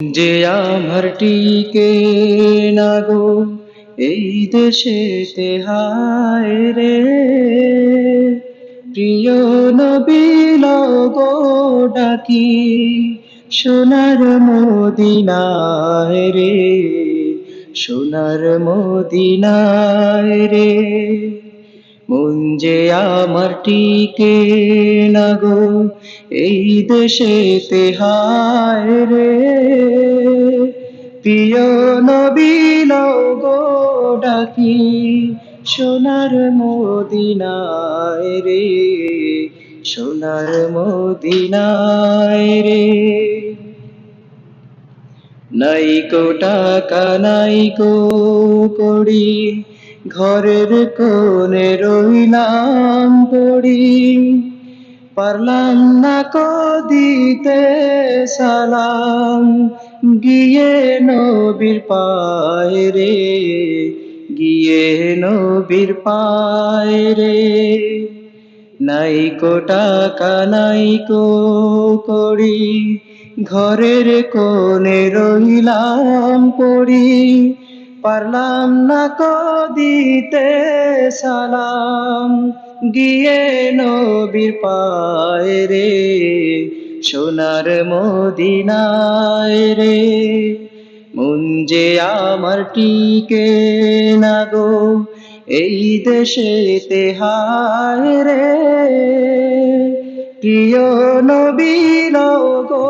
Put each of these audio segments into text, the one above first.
যে আমার টিকে না গো, এই দেশেতে হায় রে। প্রিয় নবীল গো ডাকি, সোনার মদিনায় রে, সোনার মদিনায় রে। যে আমার টিকে না গো, এই দেশেতে হায় রে। প্রিয় নবীল গো ডাকি সোনার মদিনায় রে, সোনার মদিনায় রে। নাই কো টাকা, নাই কো কড়ি ঘরের কোণে রইলাম পড়ি। পারলাম না কো দিতে সালাম, গিয়ে নবীর পায় রে গিয়ে নবীর পায় রে নাই কো টাকা, নাই কো করি ঘরের কোণে রইলাম পড়ি। পারলাম না কো দিতে সালাম। গিয়ে নবীর পায় রে, সোনার মদিনায় রে। মন যে আমার টিকে না গো, এই দেশেতে হায় রে। প্রিয় নবীল গো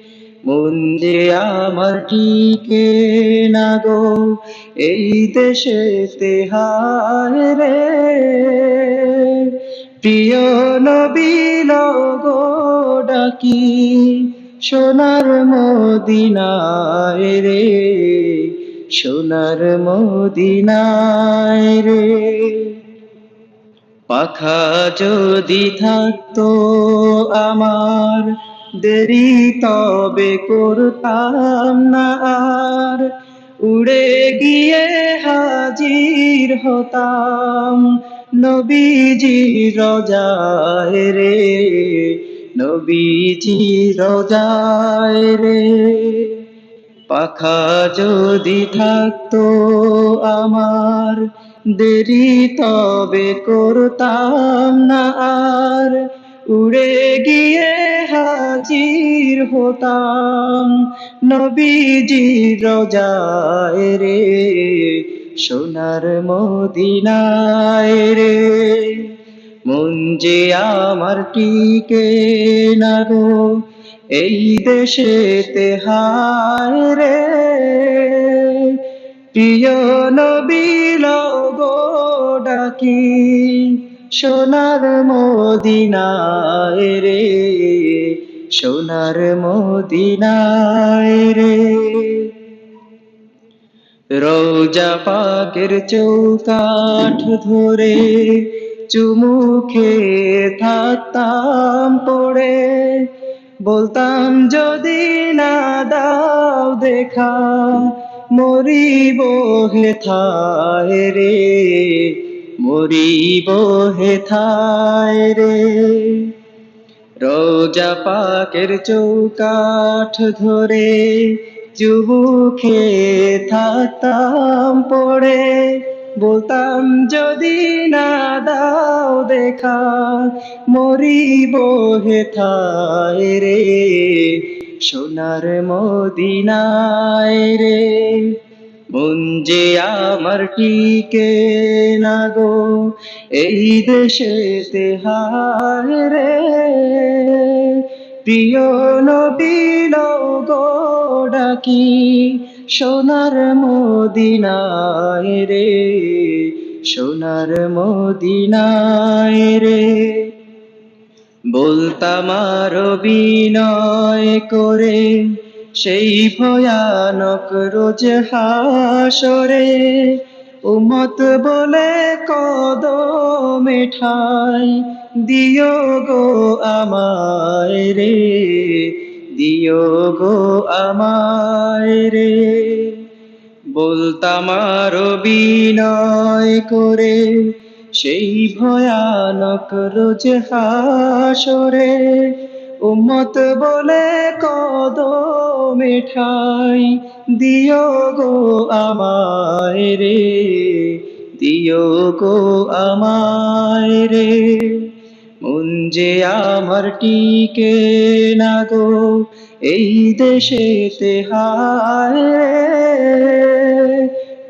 মন যে আমার টিকে না গো? এই দেশে হায় রে। প্রিয় নবীল গো ডাকি, সোনার মদিনায় রে, সোনার মদিনায় রে। পাখা যদি থাকতো আমার দেরি তবে করতাম না আর। উড়ে গিয়ে হাজির হতাম। নবীজি রজায় রে নবীজি রজায় রে। পাখা যদি থাকতো আমার, দেরি তবে করতাম না আর। উড়ে গিয়ে হাজির হতাম। নবীজি রোজায় রে, সোনার মদিনায় রে। যে আমার টিকে না গো, এই দেশেতে হায় রে। প্রিয় নবী গো ডাকি। সোনার মদিনায় রে, সোনার মদিনায় রে। রোজা পাকের চৌকাঠ ধরে চুমুখে থাকতাম পড়ে। বলতাম, যদি না দাও দেখা, মরিব হেথায় রে। মরিব হেথায় রে। রোজা পাকের চৌকাঠ ধরে চুবুখে থাকতাম পড়ে। বলতাম, যদি না দাও দেখা, মরিব হেথায় রে। সোনার মদিনায় রে। মন আমার টিকে না গো, এই দেশেতে হায় রে। প্রিয় নবীন গো ডাকি, সোনার মদিনায় রে, সোনার মদিনায় রে। বলতাম আরও বিনয় করে সেই ভয়ানক রোজ হাসরে উমত বলে কদমে ঠাই। দিও গো আমায় রে, দিও গো আমায় রে। বলতাম আরও বিনয় করে, সেই ভয়ানক রোজ হাসরে উম্মত বলে কদমে ঠাই দিও গো আমায় রে, দিও গো আমায় রে। যে আমার টিকে না গো, এই দেশেতে হায়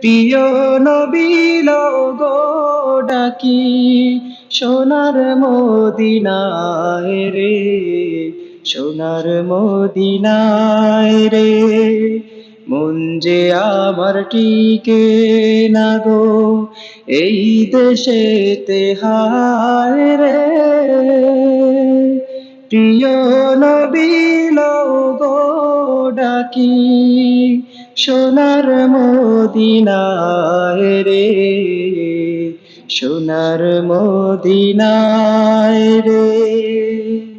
প্রিয় নবীল গো ডাকি, সোনার মদিনায় রে। সোনার মদিনায় রে, মন যে আমার টিকে না গো, এই দেশেতে হায় রে। প্রিয় নবীল গো ডাকি, সোনার মদিনায় রে, সোনার মদিনায় রে।